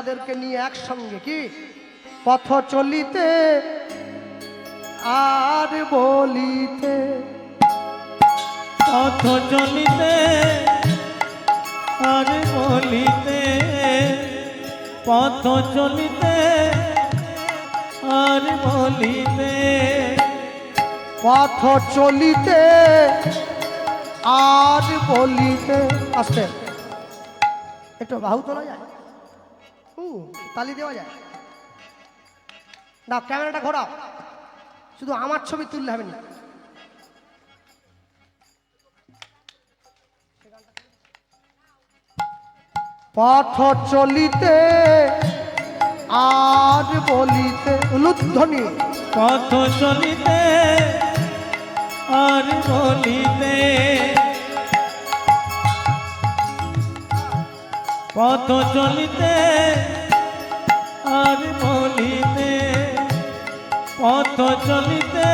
মহিলাদেরকে নিয়ে একসঙ্গে কি? পথ চলিতে আর বলিতে। পথ চলিতে আর বলিতে। পথ চলিতে আর বলিতে। পথ চলিতে আর বলিতে। আস্তে। একটু বাহু তোলা যায় তালি দেওয়া যায়। না ক্যামেরাটা ঘোরাও। শুধু আমার ছবি তুললে হবে না। পথ চলিতে আর বলিতে উলুধ্বনি পথ চলিতে, আর বলিতে। পথ চলিতে পথ চলিতে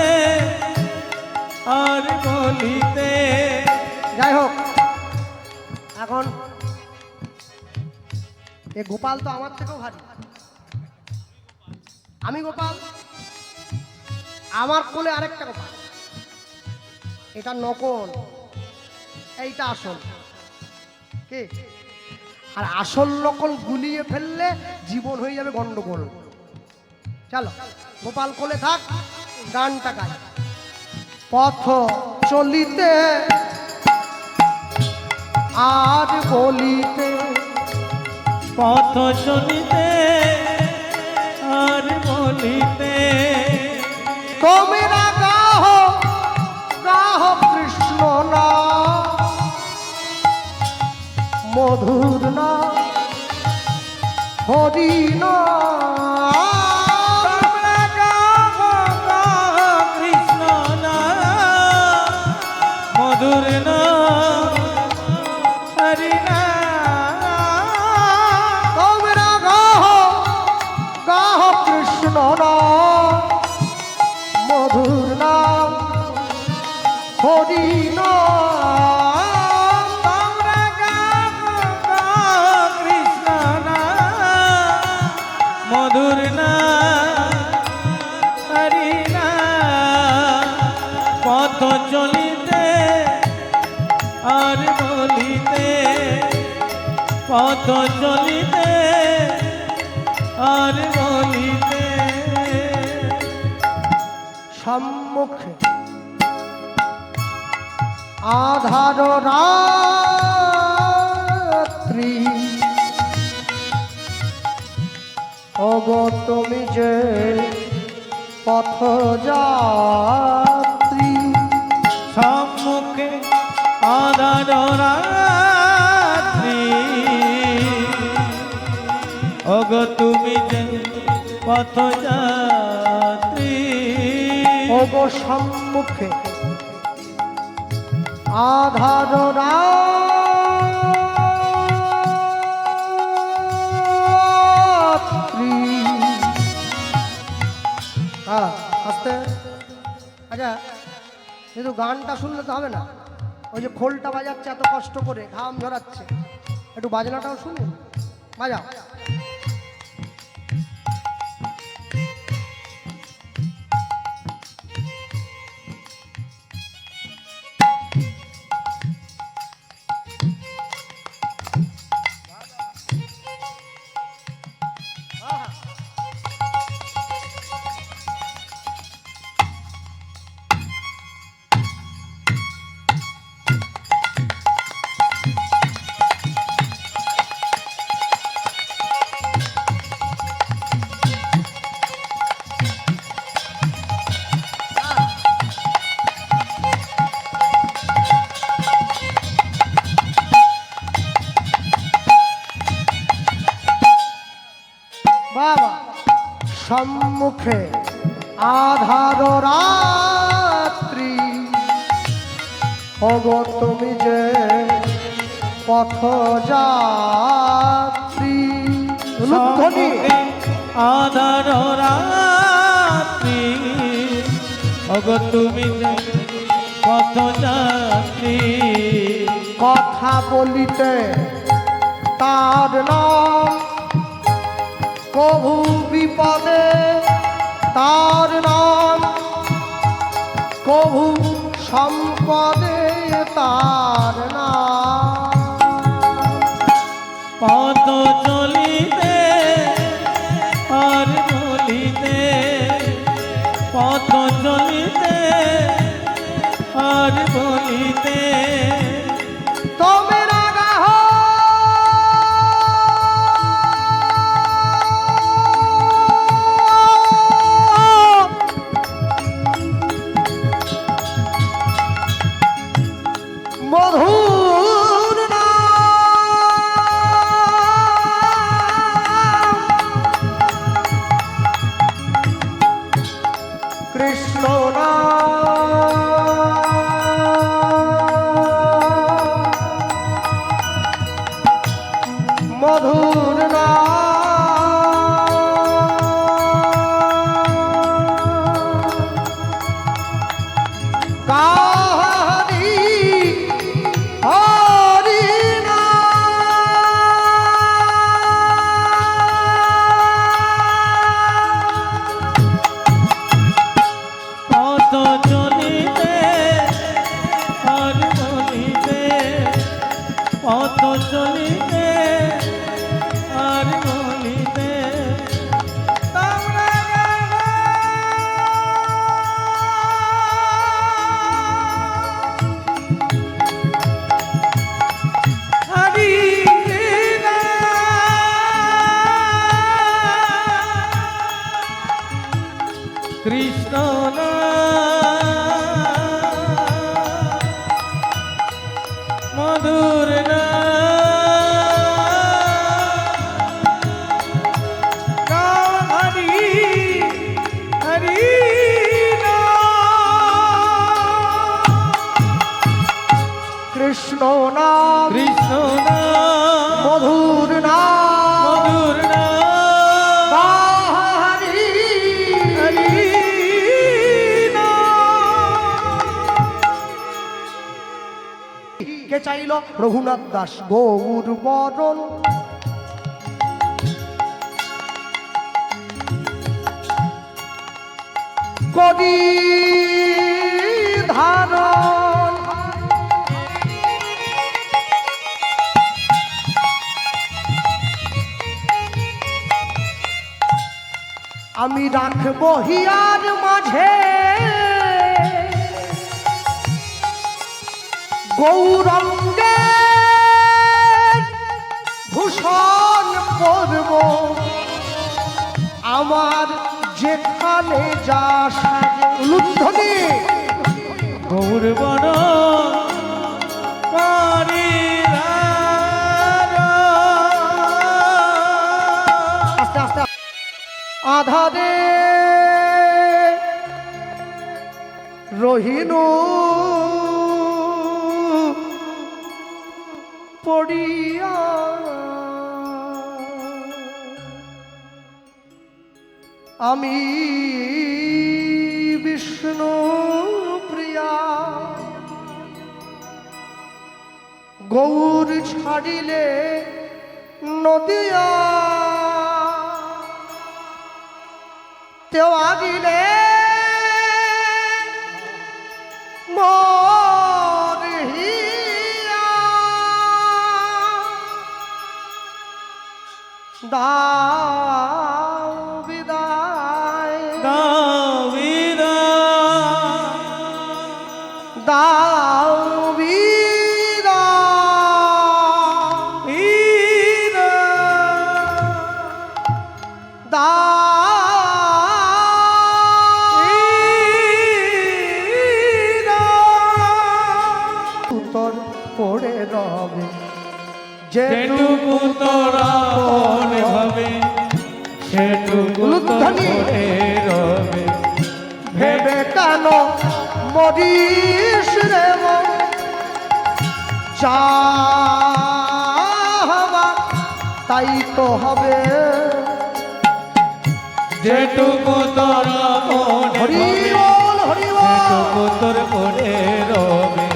আর বলিতে। যাই হোক, এখন এ গোপাল তো আমার থেকেও ভারী। আমি গোপাল, আমার কোলে আরেকটা গোপাল। এটা নকল, এইটা আসল। কি? আর আসল নকল গুলিয়ে ফেললে জীবন হয়ে যাবে গন্ডগোল। চলো। গোপাল কোলে থাক গানটা গাই। পথ চলিতে আর বলিতে পথ চলিতে আর বলিতে। তোমরা গাহ গাহ কৃষ্ণ না। মধুর না হরি না। পথ চলিতে আর বলিতে। সম্মুখে আধার রাত্রি। ওগো তুমি যে পথ যাত্রী। সম্মুখে আধার রাত্রি। অগ তুমি যে পথ যাত্রী ওগো আধার আস্তে। আচ্ছা কিন্তু গানটা শুনলে তো হবে না। ওই যে খোলটা বাজাচ্ছে, এত কষ্ট করে ঘাম ঝরাচ্ছে। একটু বাজনাটাও শুনুন। বাজাও। সম্মুখে আধার রাত্রি। ওগো তুমি যে পথ যাত্রী সম্মুখে আধার রাত্রি। অগ তুমি যে পথ যাত্রী। কথা বলিতে তার নাম কভু বিপদে তার নাম। কভু সম্পদে তার নাম। পদ চলিতে আর চলিতে আর বলিতে মধুর নাম। রঘুনাথ দাস গৌর বরণ কবি ধারণ। আমি রাখব হিয়ার মাঝে। গৌরঙ্গে ভূষণ পরব আমার যেখানে যা লুদ্ধনি গৌর বড় আস্তে আস্তে। আধারে রহিনু পড়িয়া। আমি বিষ্ণু প্রিয়া গৌর ছাড়িলে নদিয়া। তেওয়া দিলে মোর যেটুকু তোরা মনে যেটুকু তোর করে রবে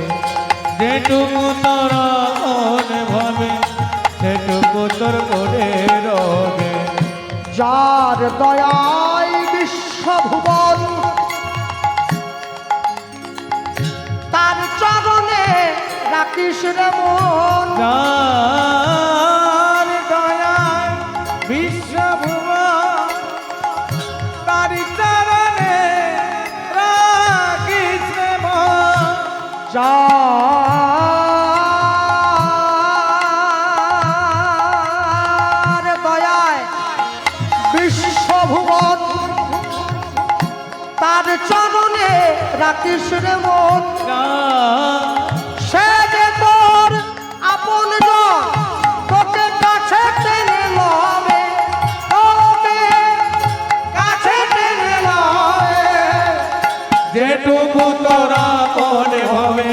যেটুকু তোরা মনে ভাবে সেটুকু তোর করে রবে। যার দয়ায় বিশ্বভুবন তার চরণে রাখিস রে মন। যার দয়ায় বিশ্বভুবন তার চরণে রাখিস রে যেটুকু তোরা মনে হবে।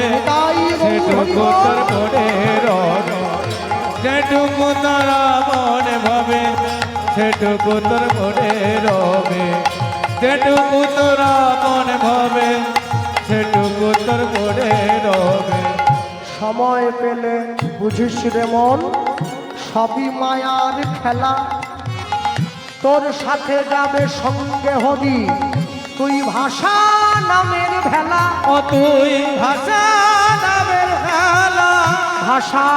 সেটুকু তোর মনে রবে যেটুকু তোরা মনে ভাবে সেটুকু তোর মনে রবে। যেটুকু তোরা মনে ভাবে সেটুকু তোর মনে রবে। সময় পেলে বুঝিস রে মন সবই মায়ার খেলা। তোর সাথে যাবে সঙ্গে হবি তুই ভাষা নামের ভেলা। ও তুই ভাষা নামের খেলা ভাষা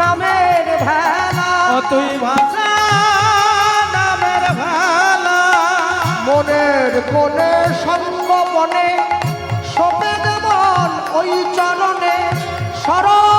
নামের ভেলা। ও তুই ভাষা নামের খেলা মনের কোণে সঙ্গপনে সপে দেবন ওই চরণে স্মরণ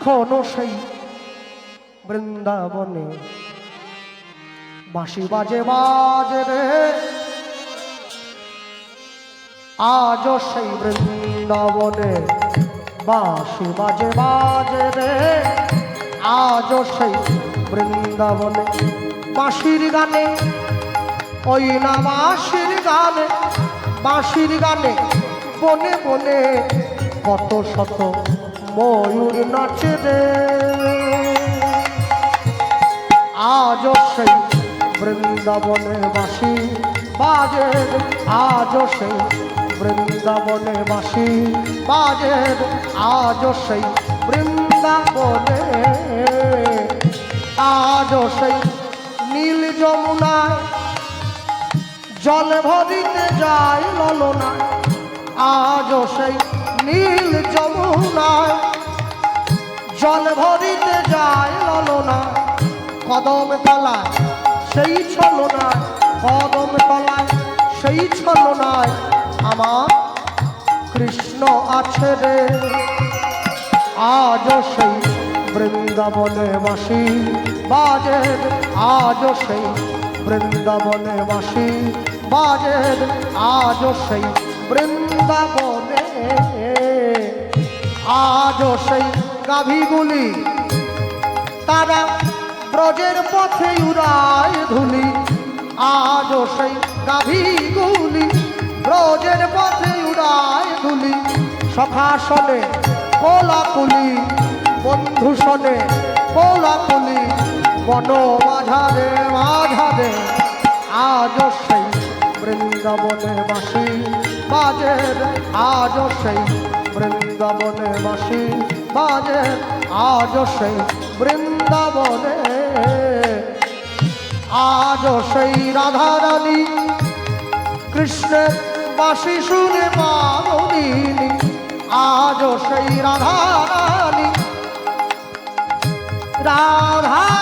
এখনও সেই বৃন্দাবনে। বাঁশি বাজে বাজে রে। আজও সেই বৃন্দাবনে বাঁশি বাজে বাজে রে। আজও সেই বৃন্দাবনে বাঁশির গানে, ওই না বাঁশির গানে বাঁশির গানে বনে বনে কত শত ময়ূর নাচে রে। আজও সেই বৃন্দাবনে বাসি, বাজে আজও সেই বৃন্দাবনে বাসি, বাজে আজও সেই বৃন্দাবনে। আজও সেই নীল যমুনায় জল ভরিতে যায় ললনায়, আজও সেই নীল যমুনায়, জল ভরিতে যায় ললনায় কদম তলায় সেই ছলনায়, কদম তলায় সেই ছলনায় আমার কৃষ্ণ আছে রে। আজও সেই বৃন্দাবনে বাসি, বাজে আজও সেই বৃন্দাবনে বাসি, বাজে আজও সেই বৃন্দাবনে আজও সেই গাভীগুলি, তারা ব্রজের পথে উড়ায় ধুলি। আজও সেই গাভীগুলি ব্রজের পথে উড়ায় ধুলি। সখাসনে কোলাকুলি বন্ধু সনে কোলাকুলি বন মাঝারে। মাঝারে আজও সেই বৃন্দাবনে বাসি বাজের আজও সেই বৃন্দাবনে বাসি বাজের আজও সেই বৃন্দাবনে। আজও সেই রাধারানী, কৃষ্ণের বাসি শুনে মামনিনী আজও সেই রাধা রাধা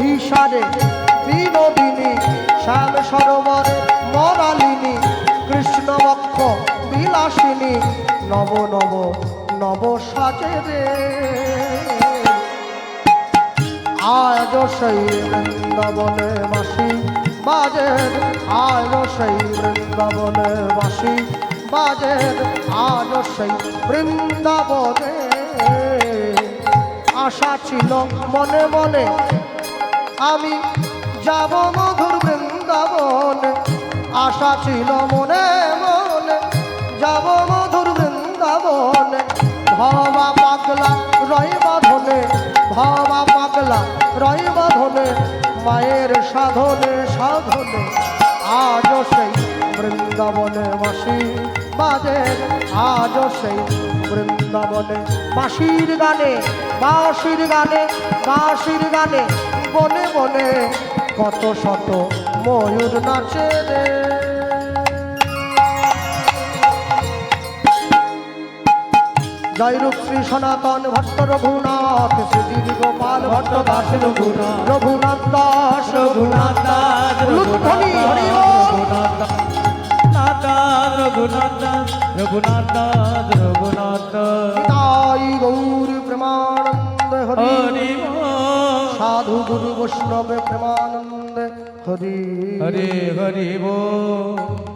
অভিসারে, বিনোদিনী, শ্যাম সরোবরে মরালিনী কৃষ্ণ বক্ষ বিলাসিনী, নব নব নব সাজে রে। আজ সেই বৃন্দাবনে বাসি বাজের আজ সেই বৃন্দাবনে বাসি বাজের আজ সেই বৃন্দাবনে। আশা ছিল মনে মনে আমি যাব মধুর বৃন্দাবনে। আশা ছিল মনে মনে, যাব মধুর বৃন্দাবনে। ভবা পাগলা রয় বাঁধনে ভবা পাগলা রয় বাঁধনে মায়ের সাধনে সাধনে। আজও সেই বৃন্দাবনে বাসি বাজে, আজও সেই বৃন্দাবনে বাঁশির গানে বাঁশির গানে বাঁশির গানে। বনে বনে কত শত ময়ূর নাচে রে। জয় রূপ শ্রী সনাতন ভট্ট রঘুনাথ শ্রী গোপাল ভট্ট দাস রঘুনাথ রঘুনাথ দাস রঘুনাথ দাস রঘুনাথ দাস রঘুনাথ দাস। রঘুনাথ দাস রঘুনাথ তাই গৌর প্রেমানন্দ হরি। সাধু গুরু বৈষ্ণব প্রেমানন্দ হরি হরে হরি বল